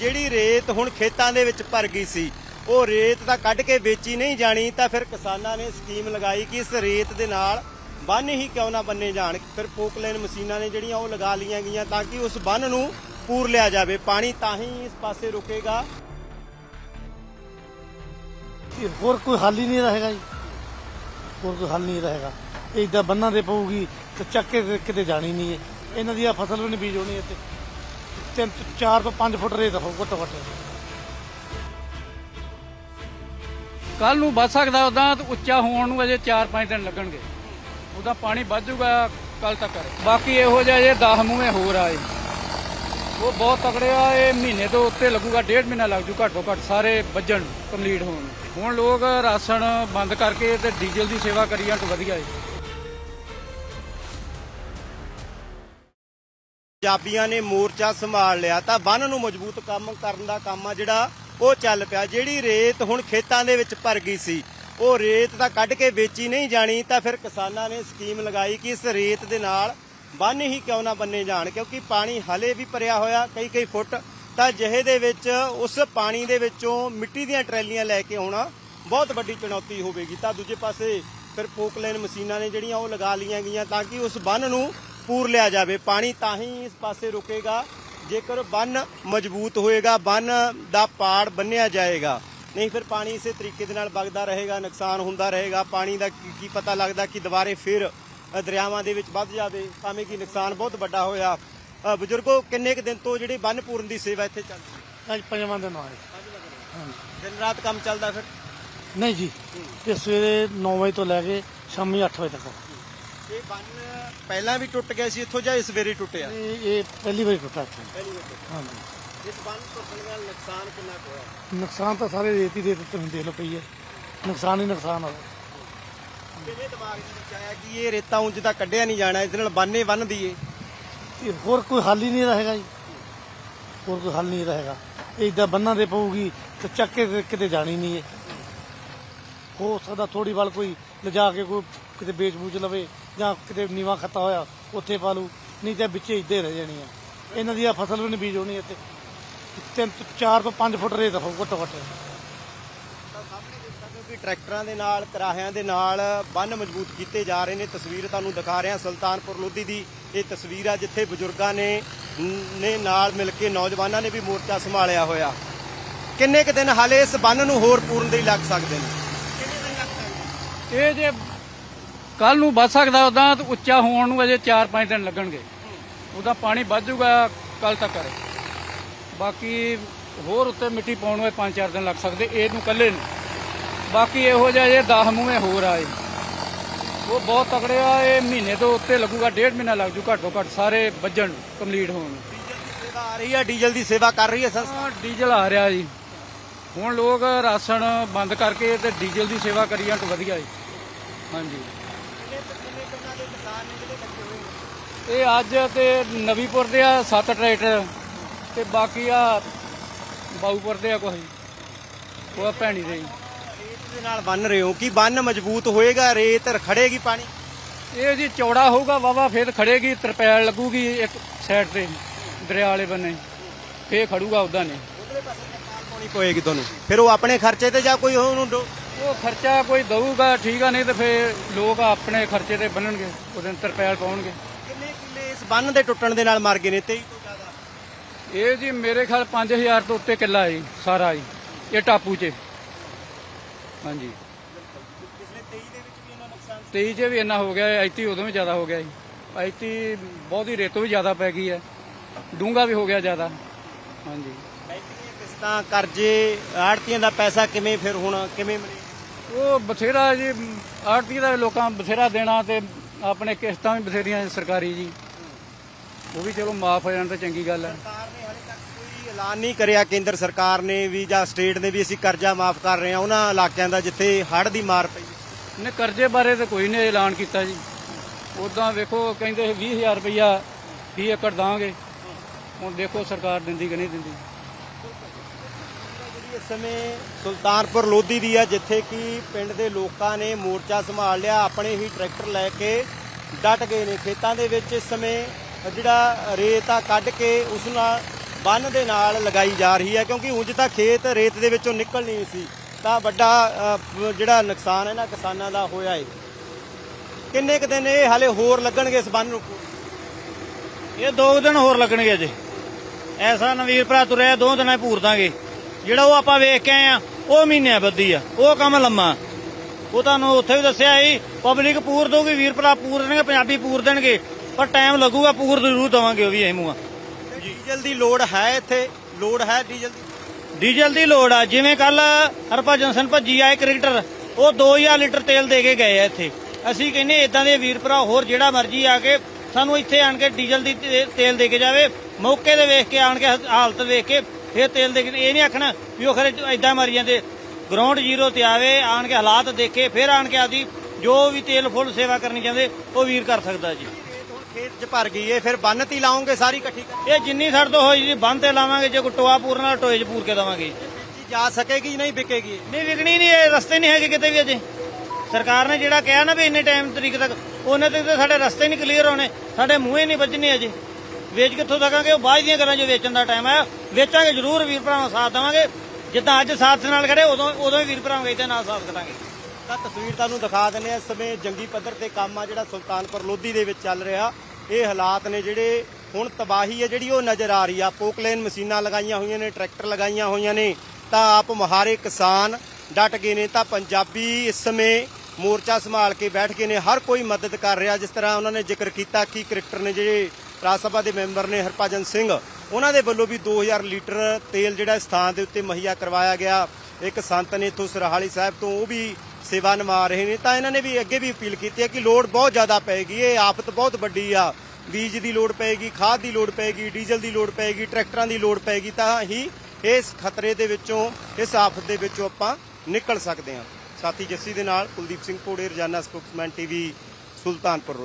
ਜਿਹੜੀ ਰੇਤ ਹੁਣ ਖੇਤਾਂ ਦੇ ਵਿੱਚ ਭਰ ਗਈ ਸੀ, ਉਹ ਰੇਤ ਤਾਂ ਕੱਢ ਕੇ ਵੇਚੀ ਨਹੀਂ ਜਾਣੀ, ਤਾਂ ਫਿਰ ਕਿਸਾਨਾਂ ਨੇ ਸਕੀਮ ਲਗਾਈ ਕਿ ਇਸ ਰੇਤ ਦੇ ਨਾਲ ਬੰਨ ਹੀ ਕਿਉਂ ਨਾ ਬੰਨੇ ਜਾਣ। ਫਿਰ ਪੋਕਲੇਨ ਮਸ਼ੀਨਾਂ ਨੇ ਜਿਹੜੀਆਂ ਉਹ ਲਗਾ ਲਈਆਂ ਗਈਆਂ ਤਾਂ ਕਿ ਉਸ ਬੰਨ ਨੂੰ ਪੂਰ ਲਿਆ ਜਾਵੇ। ਪਾਣੀ ਤਾਂ ਹੀ ਇਸ ਪਾਸੇ ਰੁਕੇਗਾ। ਹੋਰ ਕੋਈ ਹੱਲ ਹੀ ਨਹੀਂ ਰਹੇਗਾ ਜੀ। ਹੋਰ ਕੋਈ ਹੱਲ ਨਹੀਂ ਰਹੇਗਾ। ਇਹ ਇਦਾਂ ਬੰਨਾਂ ਦੇ ਪਊਗੀ, ਤੇ ਚੱਕ ਕੇ ਕਿਤੇ ਜਾਣੀ ਨਹੀਂ ਹੈ। ਇਹਨਾਂ ਦੀ ਆ ਫਸਲ ਵੀ ਨਹੀਂ ਬੀਜ ਹੋਣੀ ਇੱਥੇ। ਤਿੰਨ ਚਾਰ ਤੋਂ 5 ਫੁੱਟ ਰੇਤ ਹੋ ਘੱਟੋ ਘੱਟ। ਕੱਲ ਨੂੰ ਵੱਧ ਸਕਦਾ ਉਦਾਂ ਉੱਚਾ ਹੋਣ ਨੂੰ ਅਜੇ 4-5 ਦਿਨ ਲੱਗਣਗੇ। ਉਹਦਾ ਪਾਣੀ ਵੱਧੂਗਾ ਜਾਊਗਾ ਕੱਲ ਤੱਕ ਬਾਕੀ ਇਹੋ ਜਿਹਾ ਜੇ 10 ਮੂਹੇ ਹੋਰ ਆਏ। ਉਹ ਬਹੁਤ ਤਕੜੇ ਆ, ਇਹ ਮਹੀਨੇ ਤੋਂ ਉੱਤੇ ਲੱਗੂਗਾ, ਡੇਢ ਮਹੀਨਾ ਲੱਗ ਜੂ ਘੱਟੋ ਘੱਟ ਸਾਰੇ ਵੱਜਣ, ਕੰਪਲੀਟ ਹੋਣ। ਹੁਣ ਲੋਕ ਰਾਸ਼ਨ ਬੰਦ ਕਰਕੇ ਤੇ ਡੀਜ਼ਲ ਦੀ ਸੇਵਾ ਕਰੀ ਤਾਂ ਵਧੀਆ ਹੈ ਪੰਜਾਬੀਆਂ ਨੇ ਮੋਰਚਾ ਸੰਭਾਲ ਲਿਆ ਤਾਂ ਬੰਨ ਨੂੰ ਮਜ਼ਬੂਤ ਕੰਮ ਕਰਨ ਦਾ ਕੰਮ ਆ ਜਿਹੜਾ ਉਹ ਚੱਲ ਪਿਆ। ਜਿਹੜੀ ਰੇਤ ਹੁਣ ਖੇਤਾਂ ਦੇ ਵਿੱਚ ਭਰ ਗਈ ਸੀ, ਉਹ ਰੇਤ ਤਾਂ ਕੱਢ ਕੇ ਵੇਚੀ ਨਹੀਂ ਜਾਣੀ, ਤਾਂ ਫਿਰ ਕਿਸਾਨਾਂ ਨੇ ਸਕੀਮ ਲਗਾਈ ਕਿ ਇਸ ਰੇਤ ਦੇ ਨਾਲ ਬੰਨ ਹੀ ਕਿਉਂ ਨਾ ਬੰਨੇ ਜਾਣ, ਕਿਉਂਕਿ ਪਾਣੀ ਹਲੇ ਵੀ ਭਰਿਆ ਹੋਇਆ ਕਈ ਕਈ ਫੁੱਟ। ਤਾਂ ਜਿਹੇ ਦੇ ਵਿੱਚ, ਉਸ ਪਾਣੀ ਦੇ ਵਿੱਚੋਂ ਮਿੱਟੀ ਦੀਆਂ ਟਰੈਲੀਆਂ ਲੈ ਕੇ ਆਉਣਾ ਬਹੁਤ ਵੱਡੀ ਚੁਣੌਤੀ ਹੋਵੇਗੀ। ਤਾਂ ਦੂਜੇ ਪਾਸੇ ਫਿਰ ਪੋਕਲੇਨ ਮਸ਼ੀਨਾਂ ਨੇ ਜਿਹੜੀਆਂ ਉਹ ਲਗਾ ਲਈਆਂ ਗਈਆਂ ਤਾਂ ਕਿ ਉਸ ਬੰਨ ਨੂੰ ਪੂਰ ਲਿਆ ਜਾਵੇ। ਪਾਣੀ ਤਾਂ ਹੀ ਇਸ ਪਾਸੇ ਰੁਕੇਗਾ ਜੇਕਰ ਬੰਨ ਮਜ਼ਬੂਤ ਹੋਏਗਾ ਬੰਨ ਦਾ ਪਾੜ ਬੰਨਿਆ ਜਾਏਗਾ। ਨਹੀਂ ਫਿਰ ਪਾਣੀ ਇਸੇ ਤਰੀਕੇ ਦੇ ਨਾਲ ਵਗਦਾ ਰਹੇਗਾ ਨੁਕਸਾਨ ਹੁੰਦਾ ਰਹੇਗਾ। ਪਾਣੀ ਦਾ ਕੀ ਕੀ ਪਤਾ ਲੱਗਦਾ ਕਿ ਦੁਬਾਰੇ ਫਿਰ ਦਰਿਆਵਾਂ ਦੇ ਵਿੱਚ ਵੱਧ ਜਾਵੇ ਭਾਵੇਂ ਕਿ ਨੁਕਸਾਨ ਬਹੁਤ ਵੱਡਾ ਹੋਇਆ। ਅ, ਬਜ਼ੁਰਗੋ ਕਿੰਨੇ ਕੁ ਦਿਨ ਤੋਂ ਜਿਹੜੀ ਬੰਨ ਪੂਰਨ ਦੀ ਸੇਵਾ ਇੱਥੇ ਚੱਲ ਰਹੀ ਅੱਜ ਪੰਜਵਾਂ ਦਿਨ ਆਏ ਹੈ ਦਿਨ ਰਾਤ ਕੰਮ ਚੱਲਦਾ ਫਿਰ? ਨਹੀਂ ਜੀ ਇਹ ਸਵੇਰੇ 9 ਵਜੇ ਤੋਂ ਲੈ ਕੇ ਸ਼ਾਮੀ 8 ਵਜੇ ਤੱਕ। ਇਹ ਬੰਨ ਪਹਿਲਾਂ ਵੀ ਟੁੱਟ ਗਿਆ ਸੀ ਇੱਥੋਂ ਜਾਂ ਇਸ ਵੇਰੇ ਟੁੱਟਿਆ? ਇਹ ਇਹ ਪਹਿਲੀ ਵਾਰੀ ਟੁੱਟਾ ਇੱਥੇ। ਪਹਿਲੀ ਵਾਰ ਟੁੱਟਿਆ। ਹਾਂਜੀ। ਇਸ ਬੰਨ ਟੁੱਟਣ ਨਾਲ ਨੁਕਸਾਨ ਕਿੰਨਾ ਕੁ ਹੋਇਆ? ਨੁਕਸਾਨ ਤਾਂ ਸਾਰੇ ਰੇਤ ਦੇ ਦਿੱਤੇ ਤੁਸੀਂ ਦੇਖ ਲਓ ਪਈ ਹੈ ਨੁਕਸਾਨ ਹੀ ਨੁਕਸਾਨ ਹੋਇਆ ਕਿਵੇਂ ਦਿਮਾਗ ਦੇ ਵਿੱਚ ਆਇਆ ਕਿ ਇਹ ਰੇਤਾ ਉਂਝ ਤਾਂ ਕੱਢਿਆ ਨਹੀਂ ਜਾਣਾ ਇਹਦੇ ਨਾਲ ਬੰਨੇ ਬੰਨ ਦਈਏ ਇਹ ਹੋਰ ਕੋਈ ਹੱਲ ਹੀ ਨਹੀਂ ਰਹੇਗਾ ਜੀ। ਹੋਰ ਕੋਈ ਹੱਲ ਨਹੀਂ ਰਹੇਗਾ ਇਦਾਂ ਬੰਨਾਂ ਦੇ ਪਊਗੀ ਤੇ ਚੱਕ ਕੇ ਤੇ ਕਿਤੇ ਜਾਣੀ ਨਹੀਂ ਹੈ। ਹੋ ਸਕਦਾ ਥੋੜੀ ਵਾਲ ਕੋਈ ਲਿਜਾ ਕੇ ਕੋਈ ਕਿਤੇ ਵੇਚ ਬੂਝ ਲਵੇ। ਜਾਂ ਕਿਤੇ ਨੀਵਾ ਖੱਤਾ ਹੋਇਆ ਉੱਥੇ ਪਾ ਲੂ ਨਹੀਂ ਤਾਂ ਵਿੱਚੇ ਇੱਦਾਂ ਰਹਿ ਜਾਣੀ ਆ। ਇਹਨਾਂ ਦੀ ਆ ਫਸਲ ਵੀ ਨਹੀਂ ਬੀਜ ਹੋਣੀ ਇੱਥੇ। ਤਿੰਨ ਚਾਰ ਤੋਂ 5 ਫੁੱਟ ਰੇਤ ਹੋ ਘੱਟੋ ਘੱਟ। ਕਿ ਟਰੈਕਟਰਾਂ ਦੇ ਨਾਲ ਕਰਾਹਿਆਂ ਦੇ ਨਾਲ ਬੰਨ ਮਜ਼ਬੂਤ ਕੀਤੇ ਜਾ ਰਹੇ ਨੇ। ਤਸਵੀਰ ਤੁਹਾਨੂੰ ਦਿਖਾ ਰਿਹਾ ਸੁਲਤਾਨਪੁਰ ਲੋਧੀ ਦੀ। ਇਹ ਤਸਵੀਰ ਆ ਜਿੱਥੇ ਬਜ਼ੁਰਗਾਂ ਨੇ ਨੇ ਨਾਲ ਮਿਲ ਕੇ ਨੌਜਵਾਨਾਂ ਨੇ ਵੀ ਮੋਰਚਾ ਸੰਭਾਲਿਆ ਹੋਇਆ। ਕਿੰਨੇ ਕੁ ਦਿਨ ਹਾਲੇ ਇਸ ਬੰਨ ਨੂੰ ਹੋਰ ਪੂਰਨ ਦੇ ਲੱਗ ਸਕਦੇ ਨੇ? ਇਹ ਜੇ ਕੱਲ ਨੂੰ ਵੱਧ ਸਕਦਾ ਉਦਾਂ ਤੇ ਉੱਚਾ ਹੋਣ ਨੂੰ ਅਜੇ 4-5 ਦਿਨ ਲੱਗਣਗੇ। ਉਹਦਾ ਪਾਣੀ ਵੱਧ ਜਾਊਗਾ ਕੱਲ ਤੱਕ ਬਾਕੀ ਹੋਰ ਉੱਤੇ ਮਿੱਟੀ ਪਾਉਣ ਨੂੰ 5-4 ਦਿਨ ਲੱਗ ਸਕਦੇ ਇਹਨੂੰ ਕੱਲੇ ਨੂੰ। ਬਾਕੀ ਇਹੋ ਜਿਹਾ ਜੇ 10 ਮੂਹੇ ਹੋਰ ਆਏ ਉਹ ਬਹੁਤ ਤਕੜੇ ਆ ਇਹ ਮਹੀਨੇ ਤੋਂ ਉੱਤੇ ਲੱਗੂਗਾ ਡੇਢ ਮਹੀਨਾ ਲੱਗ ਜੂ ਘੱਟੋ ਘੱਟ ਸਾਰੇ ਵੱਜਣ ਕੰਪਲੀਟ ਹੋਣ ਸੇਵਾ ਆ ਰਹੀ ਹੈ ਡੀਜ਼ਲ ਦੀ ਸੇਵਾ ਕਰ ਰਹੀ ਹੈ ਸੰਸਥਾ ਹਾਂ ਡੀਜ਼ਲ ਆ ਰਿਹਾ ਜੀ। ਹੁਣ ਲੋਕ ਰਾਸ਼ਨ ਬੰਦ ਕਰਕੇ ਤੇ ਡੀਜ਼ਲ ਦੀ ਸੇਵਾ ਕਰੀ ਜਾਣ ਤਾਂ ਵਧੀਆ ਹੈ ਹਾਂਜੀ। ਇਹ ਅੱਜ ਤੇ ਨਵੀਪੁਰ ਦੇ ਆ ਸੱਤ ਟਰੈਕਟਰ ਤੇ ਬਾਕੀ ਆ ਬਾਊਪੁਰ ਦੇ ਆ ਕੋਈ ਉਹ ਭੈਣੀ ਦੇ। ਜੀ ਰੇਤ ਦੇ ਨਾਲ ਬੰਨ ਰਹੇ ਹੋ ਕਿ ਬੰਨ ਮਜ਼ਬੂਤ ਹੋਏਗਾ? ਰੇਤ ਰਖੜੇਗੀ ਪਾਣੀ? ਇਹ ਜੀ ਚੌੜਾ ਹੋਊਗਾ ਵਾਵਾ ਫਿਰ ਖੜੇਗੀ ਤਰਪੈਲ ਲੱਗੂਗੀ ਇੱਕ ਸਾਈਡ ਤੇ ਦਰਿਆ ਵਾਲੇ ਬੰਨੇ। ਫੇਰ ਖੜੂਗਾ ਉਦਾਂ ਨਹੀਂ। ਉਧਰਲੇ ਪਾਸੇ ਤਰਪਾਲ ਪਾਉਣੀ ਪਏਗੀ ਤੁਹਾਨੂੰ? ਫਿਰ ਉਹ ਆਪਣੇ ਖਰਚੇ ਤੇ ਜਾਂ ਕੋਈ ਉਹਨੂੰ ਉਹ ਖਰਚਾ ਕੋਈ ਦਊਗਾ ਠੀਕ ਆ ਨਹੀਂ ਤੇ ਫੇਰ ਲੋਕ ਆਪਣੇ ਖਰਚੇ ਤੇ ਬੰਨਣਗੇ ਉਹਦੇ ਤਰਪੈਲ ਪਾਉਣਗੇ। ਕਿੰਨੇ ਕਿੱਲੇ ਇਸ ਬੰਨ ਦੇ ਟੁੱਟਣ ਦੇ ਨਾਲ ਮਰ ਗਏ ਨੇ 23 ਤੋਂ ਜ਼ਿਆਦਾ? ਇਹ ਜੀ ਮੇਰੇ ਖਿਆਲ 5000 ਤੋਂ ਉੱਤੇ ਕਿੱਲਾ ਹੈ ਜੀ, ਸਾਰਾ ਜੀ ਇਹ ਟਾਪੂ 'ਚ ਹਾਂਜੀ। ਪਿਛਲੇ 23 ਦੇ ਵਿੱਚ ਵੀ ਇਹਨਾਂ ਨੁਕਸਾਨ 23 'ਚ ਵੀ ਇੰਨਾ ਹੋ ਗਿਆ ਐਤੀ ਉਦੋਂ ਵੀ ਜ਼ਿਆਦਾ ਹੋ ਗਿਆ ਜੀ ਐਤੀ ਬਹੁਤੀ ਰੇਤੋਂ ਵੀ ਜ਼ਿਆਦਾ ਪੈ ਗਈ ਹੈ ਡੂੰਗਾ ਵੀ ਹੋ ਗਿਆ ਜ਼ਿਆਦਾ। ਹਾਂਜੀ। ਬੈਂਕਿੰਗ ਕਿਸ਼ਤਾਂ ਕਰਜ਼ੇ ਆੜਤੀਆਂ ਦਾ ਪੈਸਾ ਕਿਵੇਂ ਫਿਰ ਹੁਣ ਕਿਵੇਂ ਮਿਲੇ? ਉਹ ਬਥੇਰਾ ਜੀ ਆੜਤੀ ਦਾ ਲੋਕਾਂ ਬਥੇਰਾ ਦੇਣਾ ਤੇ ਆਪਣੇ ਕਿਸ਼ਤਾਂ ਵੀ ਬਥੇਰੀਆਂ ਸਰਕਾਰੀ ਜੀ। ਉਹ ਵੀ ਚਲੋ ਮਾਫ ਹੋ ਜਾਣ ਤਾਂ ਚੰਗੀ ਗੱਲ ਹੈ। ਸਰਕਾਰ ਨੇ ਹਾਲੇ ਤੱਕ ਕੋਈ ਐਲਾਨ ਨਹੀਂ ਕਰਿਆ। ਕੇਂਦਰ ਸਰਕਾਰ ਨੇ ਵੀ ਜਾਂ ਸਟੇਟ ਨੇ ਵੀ ਅਸੀਂ ਕਰਜ਼ਾ ਮਾਫ ਕਰ ਰਹੇ ਹਾਂ। ਉਹਨਾਂ ਇਲਾਕਿਆਂ ਦਾ ਜਿੱਥੇ ਹੜ੍ਹ ਦੀ ਮਾਰ ਪਈ। ਨੇ ਕਰਜ਼ੇ ਬਾਰੇ ਤਾਂ ਕੋਈ ਨਹੀਂ ਐਲਾਨ ਕੀਤਾ ਜੀ। ਉਦਾਂ ਵੇਖੋ ਕਹਿੰਦੇ ਸੀ 20000 ਰੁਪਇਆ 20 ਏਕੜ ਦਾਂਗੇ। ਹੁਣ ਦੇਖੋ ਸਰਕਾਰ ਦਿੰਦੀ ਕਿ ਨਹੀਂ ਦਿੰਦੀ। ਇਸ ਸਮੇਂ ਸੁਲਤਾਨਪੁਰ ਲੋਧੀ ਦੀ ਹੈ, ਜਿੱਥੇ ਕਿ ਪਿੰਡ ਦੇ ਲੋਕਾਂ ਨੇ ਮੋਰਚਾ ਸੰਭਾਲ ਲਿਆ, ਆਪਣੇ ਹੀ ਟਰੈਕਟਰ ਲੈ ਕੇ ਡਟ ਗਏ ਨੇ ਖੇਤਾਂ ਦੇ ਵਿੱਚ। ਇਸ ਸਮੇਂ ਜਿਹੜਾ ਰੇਤ ਆ ਕੱਢ ਕੇ ਉਸ ਨਾਲ ਬੰਨ ਦੇ ਨਾਲ ਲਗਾਈ ਜਾ ਰਹੀ ਹੈ, ਕਿਉਂਕਿ ਉਂਝ ਤਾਂ ਖੇਤ ਰੇਤ ਦੇ ਵਿੱਚੋਂ ਨਿਕਲ ਨਹੀਂ ਸੀ, ਤਾਂ ਵੱਡਾ ਜਿਹੜਾ ਨੁਕਸਾਨ ਇਹਨਾਂ ਕਿਸਾਨਾਂ ਦਾ ਹੋਇਆ ਹੈ ਕਿੰਨੇ ਕੁ ਦਿਨ ਇਹ ਹਾਲੇ ਹੋਰ ਲੱਗਣਗੇ ਇਸ ਬੰਨ ਨੂੰ? ਇਹ ਦੋ ਕੁ ਦਿਨ ਹੋਰ ਲੱਗਣਗੇ ਅਜੇ। ਐਸਾ ਨਵੀਰ ਭਰਾ ਤੁਰਿਆ, ਦੋ ਦਿਨਾਂ 'ਚ ਪੂਰ ਦਾਂਗੇ। ਜਿਹੜਾ ਉਹ ਆਪਾਂ ਵੇਖ ਕੇ ਆਏ ਆ ਉਹ ਮਹੀਨਿਆਂ ਬੱਦੀ ਆ ਉਹ ਕੰਮ ਲੰਮਾ। ਉਹ ਤੁਹਾਨੂੰ ਉੱਥੇ ਵੀ ਦੱਸਿਆ ਸੀ ਪਬਲਿਕ ਪੂਰ ਦੋਗੀ ਵੀਰ ਭਰਾ ਪੂਰ ਦੇਣਗੇ ਪੰਜਾਬੀ ਪੂਰ ਦੇਣਗੇ ਪਰ ਟਾਈਮ ਲੱਗੂਗਾ ਪੂਰ ਜ਼ਰੂਰ ਦਵਾਂਗੇ ਉਹ ਵੀ ਇਹ ਮੂੰਹ। ਡੀਜ਼ਲ ਦੀ ਲੋੜ ਹੈ ਇੱਥੇ? ਲੋੜ ਹੈ ਡੀਜ਼ਲ ਦੀ? ਡੀਜ਼ਲ ਦੀ ਲੋੜ ਆ ਜਿਵੇਂ ਕੱਲ ਹਰਭਜਨ ਸਿੰਘ ਭੱਜੀ ਆਏ ਕ੍ਰਿਕਟਰ ਉਹ 2000 ਲੀਟਰ ਤੇਲ ਦੇ ਕੇ ਗਏ ਆ ਇੱਥੇ। ਅਸੀਂ ਕਹਿੰਨੇ ਇਦਾਂ ਦੇ ਵੀਰ ਭਰਾ ਹੋਰ ਜਿਹੜਾ ਮਰਜ਼ੀ ਆ ਕੇ ਸਾਨੂੰ ਇੱਥੇ ਆਣ ਕੇ ਡੀਜ਼ਲ ਦੀ ਤੇਲ ਦੇ ਕੇ ਜਾਵੇ ਮੌਕੇ ਤੇ ਵੇਖ ਕੇ ਆਣ ਕੇ ਹਾਲਤ ਵੇਖ ਕੇ ਫਿਰ ਤੇਲ ਦੇ ਇਹ ਨਹੀਂ ਆਖਣਾ ਵੀ ਉਹ ਖਰੇ ਇਦਾਂ ਮਰੀ ਜਾਂਦੇ। ਗਰਾਊਂਡ ਜ਼ੀਰੋ ਤੇ ਆਵੇ ਆਣ ਕੇ ਹਾਲਾਤ ਦੇਖੇ ਫਿਰ ਆਣ ਕੇ ਆਦੀ ਜੋ ਵੀ ਤੇਲ ਫੁੱਲ ਸੇਵਾ ਕਰਨੀ ਚਾਹੁੰਦੇ ਉਹ ਵੀਰ ਕਰ ਸਕਦਾ ਜੀ। ਖੇਤ 'ਚ ਭਰ ਗਈ ਏ ਫਿਰ ਬੰਨ ਤੇ ਲਾਉਂਗੇ ਸਾਰੀ ਇਕੱਠੀ ਇਹ ਜਿੰਨੀ ਸਾਡੇ ਤੋਂ ਹੋਈ ਜੀ ਬੰਦ ਤੇ ਲਾਵਾਂਗੇ ਜੇ ਕੋਈ ਟੋਆ ਪੂਰਨ ਵਾਲਾ ਟੋਏ 'ਚ ਪੂਰ ਕੇ ਦੇਵਾਂਗੇ ਜਾ। ਸਕੇਗੀ ਨਹੀਂ ਵਿਕੇਗੀ? ਨਹੀਂ ਵਿਕਣੀ ਨਹੀਂ ਇਹ ਰਸਤੇ ਨਹੀਂ ਹੈਗੇ ਕਿਤੇ ਵੀ ਅਜੇ। ਸਰਕਾਰ ਨੇ ਜਿਹੜਾ ਕਿਹਾ ਨਾ ਵੀ ਇੰਨੇ ਟਾਈਮ ਤਰੀਕ ਤੱਕ ਉਹਨੇ ਤੱਕ ਸਾਡੇ ਰਸਤੇ ਨਹੀਂ ਕਲੀਅਰ ਹੋਣੇ ਸਾਡੇ ਮੂੰਹੇ ਨਹੀਂ ਵੱਜਣੇ ਅਜੇ। ਵੇਚ ਕਿੱਥੋਂ ਸਕਾਂਗੇ ਉਹ ਬਾਅਦ ਦੀਆਂ ਗੱਲਾਂ ਜੋ ਵੇਚਣ ਦਾ ਟਾਈਮ ਆਇਆ ਵੇਚਾਂਗੇ ਜ਼ਰੂਰ, ਵੀਰ ਭਰਾਵਾਂ ਸਾਥ ਦੇਵਾਂਗੇ। ਜਿੱਦਾਂ ਅੱਜ ਸਾਥ ਨਾਲ ਖੜੇ, ਉਦੋਂ ਉਦੋਂ ਵੀ ਵੀਰ ਭਰਾਵਾਂ ਇਹਦੇ ਨਾਲ ਸਾਥ ਕਰਾਂਗੇ। ਤਾਂ ਤਸਵੀਰ ਤੁਹਾਨੂੰ ਦਿਖਾ ਦਿੰਦੇ ਆ ਇਸ ਸਮੇਂ ਜੰਗੀ ਪੱਧਰ ਤੇ ਕੰਮ ਆ ਜਿਹੜਾ ਸੁਲਤਾਨਪੁਰ ਲੋਧੀ ਦੇ ਵਿੱਚ ਚੱਲ ਰਿਹਾ। ਇਹ ਹਾਲਾਤ ਨੇ ਜਿਹੜੇ ਹੁਣ ਤਬਾਹੀ ਹੈ, ਜਿਹੜੀ ਉਹ ਨਜ਼ਰ ਆ ਰਹੀ ਆ। ਪੋਕਲੇਨ ਮਸ਼ੀਨਾਂ ਲਗਾਈਆਂ ਹੋਈਆਂ ਨੇ, ਟਰੈਕਟਰ ਲਗਾਈਆਂ ਹੋਈਆਂ ਨੇ। ਤਾਂ ਆਪ ਮਹਾਰੇ ਕਿਸਾਨ ਡਟ ਗਏ ਨੇ, ਤਾਂ ਪੰਜਾਬੀ ਇਸ ਸਮੇਂ ਮੋਰਚਾ ਸੰਭਾਲ ਕੇ ਬੈਠ ਗਏ ਨੇ। ਹਰ ਕੋਈ ਮਦਦ ਕਰ ਰਿਹਾ, ਜਿਸ ਤਰ੍ਹਾਂ ਉਹਨਾਂ ਨੇ ਜ਼ਿਕਰ ਕੀਤਾ ਕਿ ਕ੍ਰਿਕਟਰ ਨੇ ਜਿਹੜੇ ਰਾਜ ਸਭਾ ਦੇ ਮੈਂਬਰ ਨੇ ਹਰਭਜਨ ਸਿੰਘ, ਉਹਨਾਂ ਦੇ ਵੱਲੋਂ ਵੀ 2000 ਲੀਟਰ ਤੇਲ ਜਿਹੜਾ ਇਸ ਥਾਂ ਦੇ ਉੱਤੇ ਮੁਹੱਈਆ ਕਰਵਾਇਆ ਗਿਆ। ਇੱਕ ਸੰਤ ਨੇ ਇੱਥੋਂ ਸਰਹਾਲੀ ਸਾਹਿਬ ਤੋਂ ਉਹ ਵੀ ਸੇਵਾ ਨਿਭਾ ਰਹੇ ਨੇ। ਤਾਂ ਇਹਨਾਂ ਨੇ ਵੀ ਅੱਗੇ ਵੀ ਅਪੀਲ ਕੀਤੀ ਹੈ ਕਿ ਲੋੜ ਬਹੁਤ ਜ਼ਿਆਦਾ ਪਏਗੀ। ਇਹ ਆਫਤ ਬਹੁਤ ਵੱਡੀ ਆ। ਬੀਜ ਦੀ ਲੋੜ ਪਏਗੀ, ਖਾਦ ਦੀ ਲੋੜ ਪਏਗੀ, ਡੀਜ਼ਲ ਦੀ ਲੋੜ ਪਏਗੀ, ਟਰੈਕਟਰਾਂ ਦੀ ਲੋੜ ਪਏਗੀ। ਤਾਂ ਹੀ ਇਸ ਖਤਰੇ ਦੇ ਵਿੱਚੋਂ, ਇਸ ਆਫਤ ਦੇ ਵਿੱਚੋਂ ਆਪਾਂ ਨਿਕਲ ਸਕਦੇ ਹਾਂ। ਸਾਥੀ ਜੱਸੀ ਦੇ ਨਾਲ ਕੁਲਦੀਪ ਸਿੰਘ ਪੋੜੇ ਰੋਜ਼ਾਨਾ ਸਪੋਕਸਮੈਨ ਟੀਵੀ, ਸੁਲਤਾਨਪੁਰ